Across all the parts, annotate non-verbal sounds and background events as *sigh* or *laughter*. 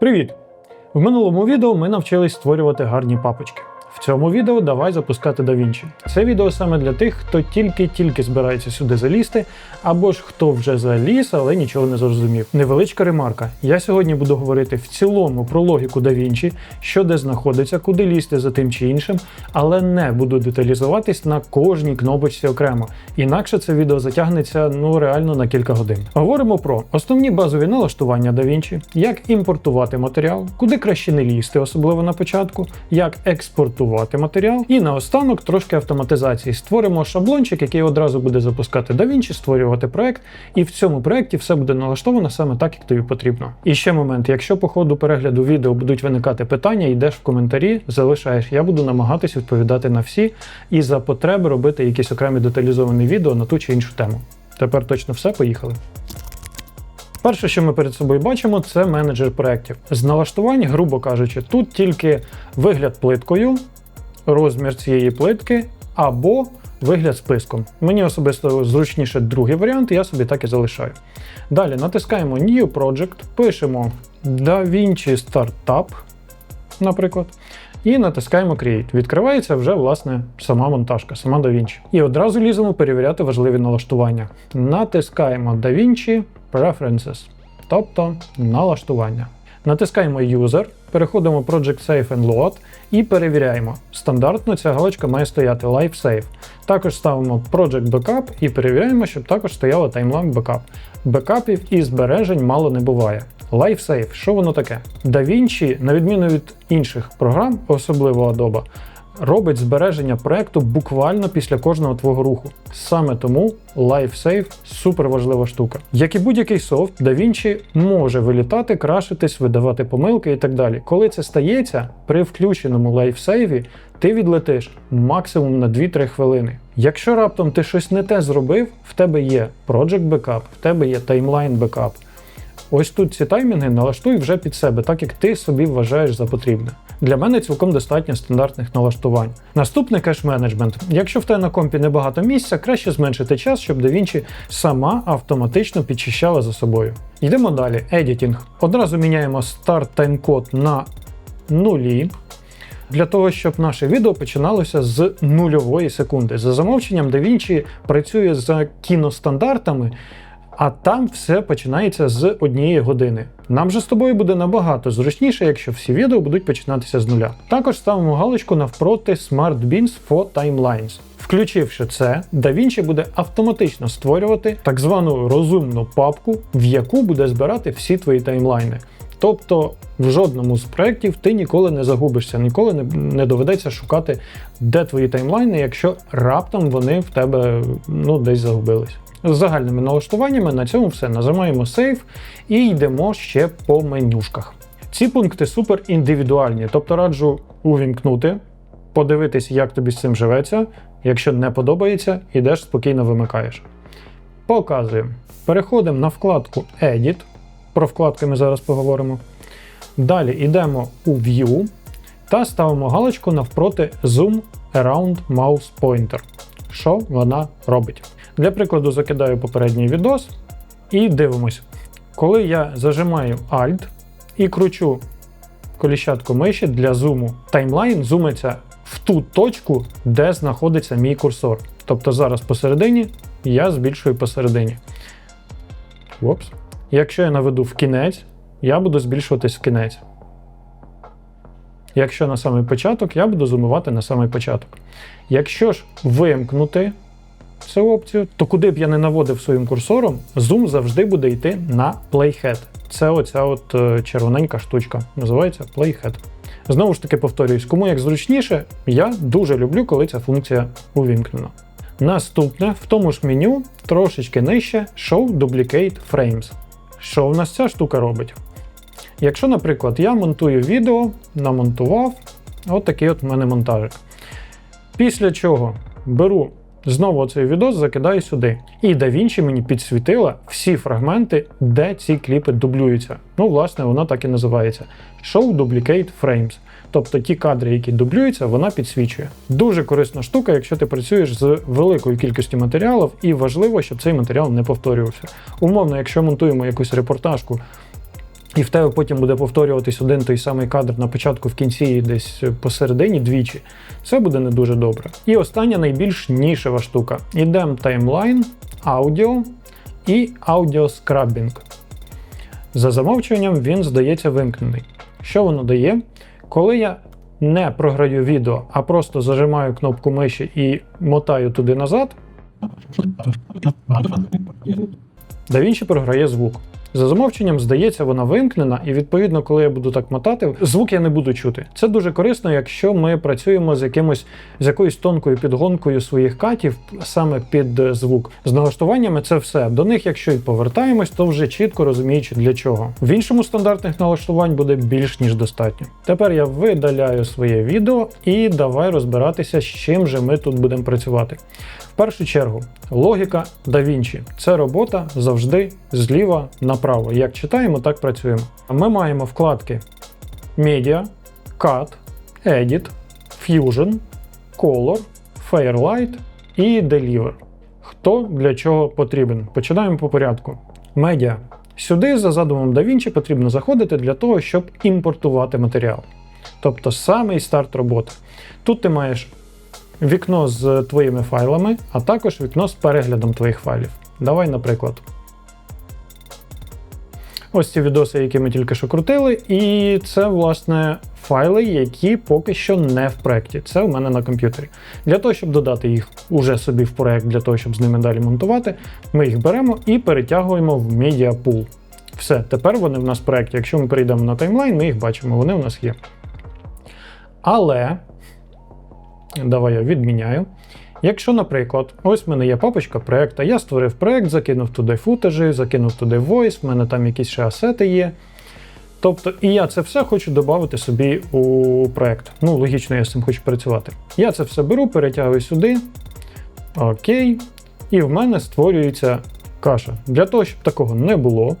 Привіт! В минулому відео ми навчились створювати гарні папочки. Цьому відео давай запускати DaVinci. Це відео саме для тих, хто тільки-тільки збирається сюди залізти, або ж хто вже заліз, але нічого не зрозумів. Невеличка ремарка. Я сьогодні буду говорити в цілому про логіку DaVinci, що де знаходиться, куди лізти за тим чи іншим, але не буду деталізуватись на кожній кнопочці окремо. Інакше це відео затягнеться ну реально на кілька годин. Говоримо про основні базові налаштування DaVinci, як імпортувати матеріал, куди краще не лізти, особливо на початку, як експортувати матеріал, і наостанок трошки автоматизації. Створимо шаблончик, який одразу буде запускати DaVinci, створювати проект, і в цьому проекті все буде налаштовано саме так, як тобі потрібно. І ще момент: якщо по ходу перегляду відео будуть виникати питання, йдеш в коментарі, залишаєш. Я буду намагатись відповідати на всі і за потреби робити якісь окремі деталізовані відео на ту чи іншу тему. Тепер точно все, поїхали. Перше, що ми перед собою бачимо, це менеджер проєктів. З налаштувань, грубо кажучи, тут тільки вигляд плиткою, розмір цієї плитки або вигляд списком. Мені особисто зручніше другий варіант, я собі так і залишаю. Далі натискаємо New Project, пишемо DaVinci Startup, наприклад. І натискаємо Create. Відкривається вже власне сама монтажка, сама DaVinci. І одразу ліземо перевіряти важливі налаштування. Натискаємо DaVinci Preferences, тобто налаштування. Натискаємо User, переходимо Project Save and Load і перевіряємо. Стандартно ця галочка має стояти Live Save. Також ставимо Project Backup і перевіряємо, щоб також стояла Timeline Backup. Бекапів і збережень мало не буває. LifeSafe, що воно таке? DaVinci, на відміну від інших програм, особливо Adobe, робить збереження проекту буквально після кожного твого руху. Саме тому LifeSafe супер важлива штука. Як і будь-який софт, DaVinci може вилітати, крашитись, видавати помилки і так далі. Коли це стається, при включеному LifeSave ти відлетиш максимум на 2-3 хвилини. Якщо раптом ти щось не те зробив, в тебе є Project Backup, в тебе є Timeline Backup. Ось тут ці таймінги налаштуй вже під себе, так як ти собі вважаєш за потрібне. Для мене цілком достатньо стандартних налаштувань. Наступний кеш-менеджмент. Якщо в тебе на компі небагато місця, краще зменшити час, щоб DaVinci сама автоматично підчищала за собою. Йдемо далі. Editing. Одразу міняємо старт таймкод на нулі. Для того, щоб наше відео починалося з нульової секунди. За замовченням, DaVinci працює за кіностандартами, а там все починається з однієї години. Нам же з тобою буде набагато зручніше, якщо всі відео будуть починатися з нуля. Також ставимо галочку навпроти Smart Beans for Timelines. Включивши це, DaVinci буде автоматично створювати так звану розумну папку, в яку буде збирати всі твої таймлайни. Тобто в жодному з проєктів ти ніколи не загубишся, ніколи не, не доведеться шукати, де твої таймлайни, якщо раптом вони в тебе ну, десь загубились. З загальними налаштуваннями на цьому все. Нажимаємо Save і йдемо ще по менюшках. Ці пункти супер індивідуальні, тобто раджу увімкнути, подивитись, як тобі з цим живеться. Якщо не подобається, йдеш спокійно вимикаєш. Показуємо. Переходимо на вкладку Edit. Про вкладки ми зараз поговоримо. Далі йдемо у View та ставимо галочку навпроти Zoom Around Mouse Pointer. Що вона робить? Для прикладу, закидаю попередній відос і дивимося. Коли я зажимаю Alt і кручу коліщатку миші для зуму, таймлайн зумиться в ту точку, де знаходиться мій курсор. Тобто зараз посередині я збільшую посередині. Опс. Якщо я наведу в кінець, я буду збільшуватись в кінець. Якщо на самий початок, я буду зумувати на самий початок. Якщо ж вимкнути цю опцію, то куди б я не наводив своїм курсором, зум завжди буде йти на Playhead. Це оця от е, червоненька штучка. Називається Playhead. Знову ж таки повторюсь, кому як зручніше, я дуже люблю, коли ця функція увімкнена. Наступне в тому ж меню трошечки нижче Show Duplicate Frames. Що в нас ця штука робить? Якщо, наприклад, я монтую відео, намонтував, от такий от в мене монтажик. Після чого беру знову цей відос, закидаю сюди. І DaVinci мені підсвітила всі фрагменти, де ці кліпи дублюються. Ну, власне, вона так і називається: Show Duplicate Frames. Тобто ті кадри, які дублюються, вона підсвічує. Дуже корисна штука, якщо ти працюєш з великою кількістю матеріалів, і важливо, щоб цей матеріал не повторювався. Умовно, якщо монтуємо якусь репортажку і в тебе потім буде повторюватись один той самий кадр на початку, в кінці і десь посередині двічі, це буде не дуже добре. І остання найбільш нішева штука. Ідемо таймлайн, аудіо і аудіоскраббінг. За замовчуванням він здається вимкнений. Що воно дає? Коли я не програю відео, а просто зажимаю кнопку миші і мотаю туди назад, *laughs* DaVinci програє звук. За замовченням, здається, вона вимкнена, і відповідно, коли я буду так мотати, звук я не буду чути. Це дуже корисно, якщо ми працюємо з якимось з якоюсь тонкою підгонкою своїх катів саме під е, звук. З налаштуваннями це все. До них, якщо і повертаємось, то вже чітко розуміючи для чого. В іншому стандартних налаштувань буде більш ніж достатньо. Tепер я видаляю своє відео і давай розбиратися, з чим же ми тут будемо працювати. Першу чергу, логіка DaVinci – це робота завжди зліва направо. Як читаємо, так працюємо. Ми маємо вкладки Media, Cut, Edit, Fusion, Color, Fairlight і Deliver. Хто для чого потрібен? Починаємо по порядку. Медіа. Сюди, за задумом DaVinci, потрібно заходити для того, щоб імпортувати матеріал. Тобто самий старт роботи. Тут ти маєш вікно з твоїми файлами, а також вікно з переглядом твоїх файлів. Давай, наприклад. Ось ці відоси, які ми тільки що крутили, і це, власне, файли, які поки що не в проєкті. Це у мене на комп'ютері. Для того, щоб додати їх уже собі в проєкт, для того, щоб з ними далі монтувати, ми їх беремо і перетягуємо в Media. Все, тепер вони в нас в проєкті. Якщо ми перейдемо на таймлайн, ми їх бачимо, вони у нас є. Але, давай я відміняю. Якщо, наприклад, ось в мене є папочка проєкта, я створив проєкт, закинув туди футажі, закинув туди voice, в мене там якісь ще асети є. Тобто, і я це все хочу додати собі у проєкт. Ну, логічно, я з цим хочу працювати. Я це все беру, перетягую сюди. Окей. І в мене створюється каша. Для того, щоб такого не було,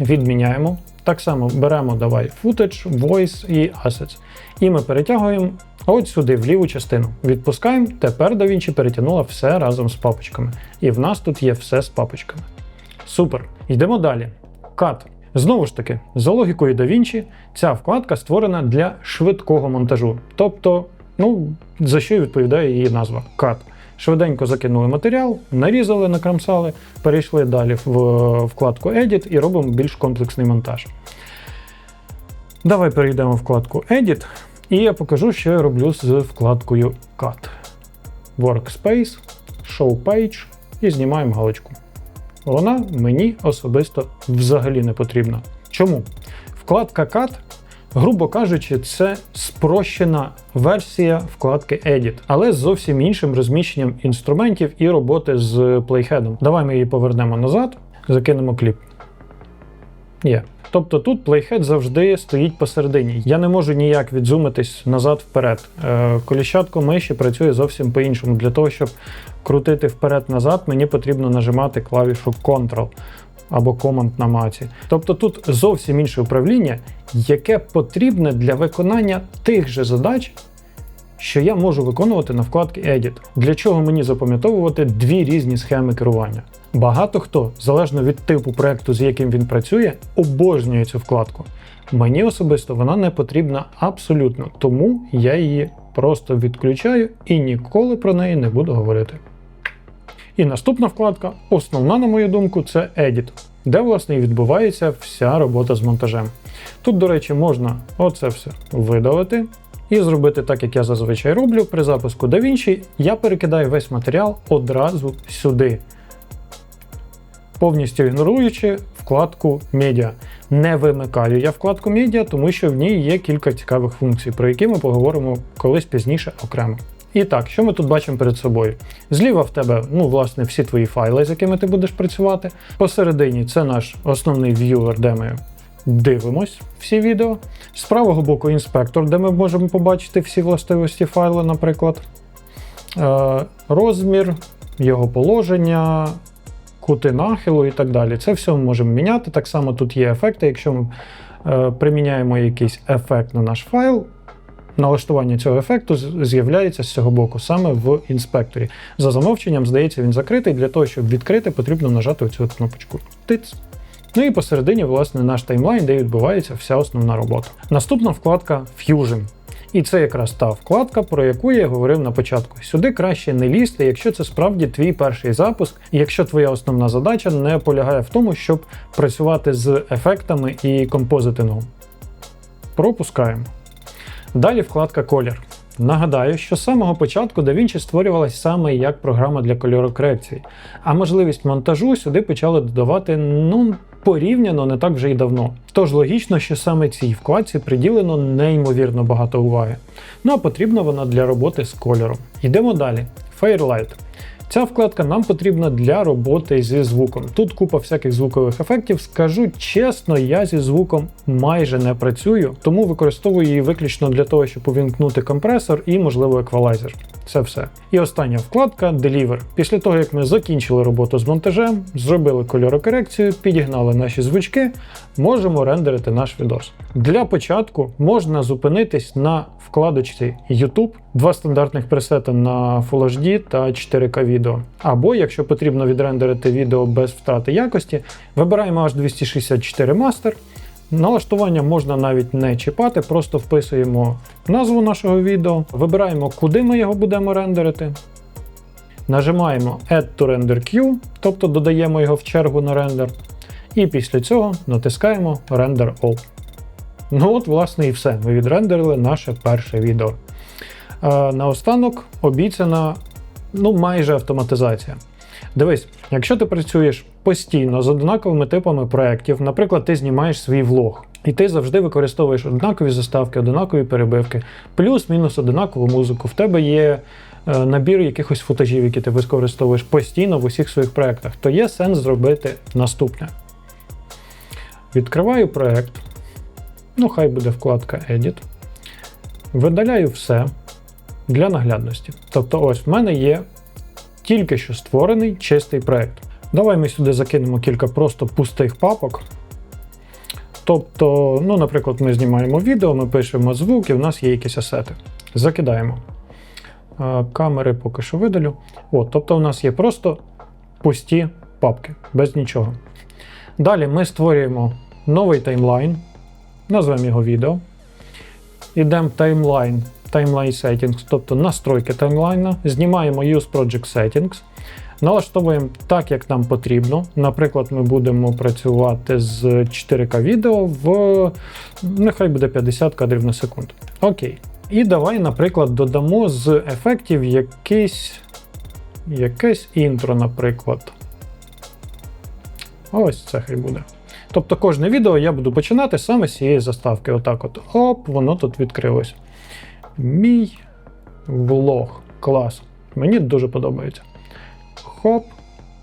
відміняємо. Так само беремо давай footage, voice і assets. І ми перетягуємо от сюди, в ліву частину. Відпускаємо. Тепер DaVinci перетягнула все разом з папочками. І в нас тут є все з папочками. Супер. Йдемо далі. Cut. Знову ж таки, за логікою DaVinci, ця вкладка створена для швидкого монтажу. Тобто, ну, за що відповідає її назва Cut. Швиденько закинули матеріал, нарізали, накрамсали, перейшли далі в вкладку Edit і робимо більш комплексний монтаж. Давай перейдемо в вкладку Edit, і я покажу, що я роблю з вкладкою Cut. Workspace, Show Page і знімаємо галочку. Вона мені особисто взагалі не потрібна. Чому? Вкладка Cut, грубо кажучи, це спрощена версія вкладки Edit, але з зовсім іншим розміщенням інструментів і роботи з плейхедом. Давай ми її повернемо назад, закинемо кліп. Є. Тобто тут плейхед завжди стоїть посередині. Я не можу ніяк відзумитись назад вперед. Е, Коліщатко миші працює зовсім по-іншому. Для того, щоб крутити вперед-назад, мені потрібно нажимати клавішу Ctrl або Command на маці. Тобто тут зовсім інше управління, яке потрібне для виконання тих же задач, що я можу виконувати на вкладці Edit. Для чого мені запам'ятовувати дві різні схеми керування? Багато хто, залежно від типу проекту, з яким він працює, обожнює цю вкладку. Мені особисто вона не потрібна абсолютно, тому я її просто відключаю і ніколи про неї не буду говорити. І наступна вкладка, основна, на мою думку, це Edit, де власне і відбувається вся робота з монтажем. Тут, до речі, можна оце все видалити і зробити так, як я зазвичай роблю. При запуску DaVinci я перекидаю весь матеріал одразу сюди, повністю ігноруючи вкладку Media. Не вимикаю я вкладку Media, тому що в ній є кілька цікавих функцій, про які ми поговоримо колись пізніше окремо. І так, що ми тут бачимо перед собою? Зліва в тебе, ну, власне, всі твої файли, з якими ти будеш працювати. Посередині це наш основний в'ювер, де ми дивимось всі відео. З правого боку інспектор, де ми можемо побачити всі властивості файла, наприклад. Е, розмір, його положення, кути нахилу і так далі. Це все ми можемо міняти. Так само тут є ефекти. Якщо ми е, приміняємо якийсь ефект на наш файл, налаштування цього ефекту з'являється з цього боку, саме в інспекторі. За замовченням, здається, він закритий. Для того, щоб відкрити, потрібно нажати оцю кнопочку. Тиц. Ну і посередині, власне, наш таймлайн, де відбувається вся основна робота. Наступна вкладка Fusion. І це якраз та вкладка, про яку я говорив на початку. Сюди краще не лізти, якщо це справді твій перший запуск, і якщо твоя основна задача не полягає в тому, щоб працювати з ефектами і композитингом. Пропускаємо. Далі вкладка Колір. Нагадаю, що з самого початку DaVinci створювалась саме як програма для кольорокорекції, а можливість монтажу сюди почали додавати ну порівняно не так вже й давно. Тож логічно, що саме цій вкладці приділено неймовірно багато уваги. Ну а потрібна вона для роботи з кольором. Йдемо далі. Fairlight. Ця вкладка нам потрібна для роботи зі звуком. Тут купа всяких звукових ефектів. Скажу чесно, я зі звуком майже не працюю, тому використовую її виключно для того, щоб увімкнути компресор і, можливо, еквалайзер. Це все. І остання вкладка Deliver. Після того, як ми закінчили роботу з монтажем, зробили кольорокорекцію, підігнали наші звучки, можемо рендерити наш відос. Для початку можна зупинитись на вкладочці YouTube, два стандартних пресети на Full HD та 4K відео. Або, якщо потрібно відрендерити відео без втрати якості, вибираємо H264 Master. Налаштування можна навіть не чіпати, просто вписуємо назву нашого відео, вибираємо, куди ми його будемо рендерити. Нажимаємо Add to Render Queue, тобто додаємо його в чергу на рендер. І після цього натискаємо Render All. Ну от, власне, і все. Ми відрендерили наше перше відео. Е, наостанок обіцяна ну, майже автоматизація. Дивись, якщо ти працюєш постійно з однаковими типами проєктів, наприклад, ти знімаєш свій влог, і ти завжди використовуєш однакові заставки, однакові перебивки, плюс-мінус однакову музику. В тебе є е, набір якихось футажів, які ти використовуєш постійно в усіх своїх проєктах, то є сенс зробити наступне. Відкриваю проєкт. Ну, хай буде вкладка Edit. Видаляю все для наглядності. Тобто, ось в мене є тільки що створений чистий проєкт. Давай ми сюди закинемо кілька просто пустих папок. Тобто, ну, наприклад, ми знімаємо відео, ми пишемо звук, і в нас є якісь асети. Закидаємо. Камери поки що видалю. От, тобто, у нас є просто пусті папки, без нічого. Далі ми створюємо новий таймлайн, назвемо його відео. Ідемо таймлайн, таймлайн settings, тобто настройки таймлайна, знімаємо Use Project Settings, налаштовуємо так, як нам потрібно. Наприклад, ми будемо працювати з 4К відео в нехай буде 50 кадрів на секунду. Окей. І давай, наприклад, додамо з ефектів якийсь, якесь інтро, наприклад. Ось це хай буде. Тобто кожне відео я буду починати саме з цієї заставки. Отак от. Оп, воно тут відкрилось. Мій влог. Клас. Мені дуже подобається. Хоп.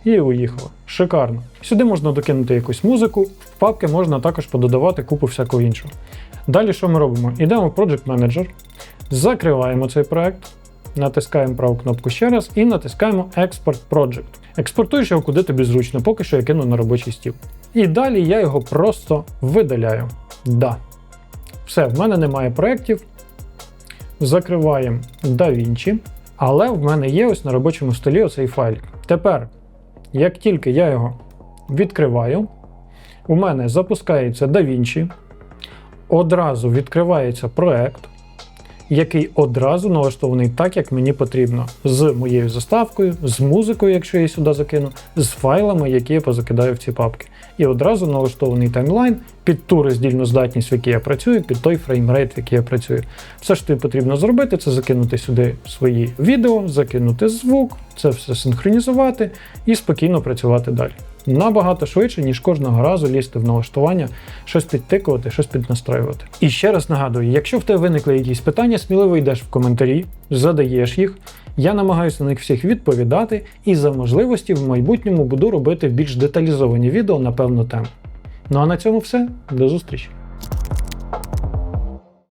І уїхало. Шикарно. Сюди можна докинути якусь музику, в папки можна також пододавати купу всякого іншого. Далі що ми робимо? Йдемо в Project Manager, закриваємо цей проект, натискаємо праву кнопку ще раз і натискаємо Export Project. Експортуєш його куди тобі зручно, поки що я кину на робочий стіл. І далі я його просто видаляю. Да. Все, в мене немає проєктів. Закриваємо DaVinci. Але в мене є ось на робочому столі оцей файлик. Тепер, як тільки я його відкриваю, у мене запускається DaVinci, одразу відкривається проект, який одразу налаштований так, як мені потрібно, з моєю заставкою, з музикою, якщо я її сюди закину, з файлами, які я позакидаю в ці папки. І одразу налаштований таймлайн під ту роздільну здатність, в якій я працюю, під той фреймрейт, в який я працюю. Все, що тобі потрібно зробити, це закинути сюди свої відео, закинути звук, це все синхронізувати і спокійно працювати далі. Набагато швидше, ніж кожного разу лізти в налаштування, щось підтикувати, щось піднастроювати. І ще раз нагадую: якщо в тебе виникли якісь питання, сміливо йдеш в коментарі, задаєш їх. Я намагаюся на них всіх відповідати і за можливості в майбутньому буду робити більш деталізовані відео на певну тему. Ну а на цьому все. До зустрічі!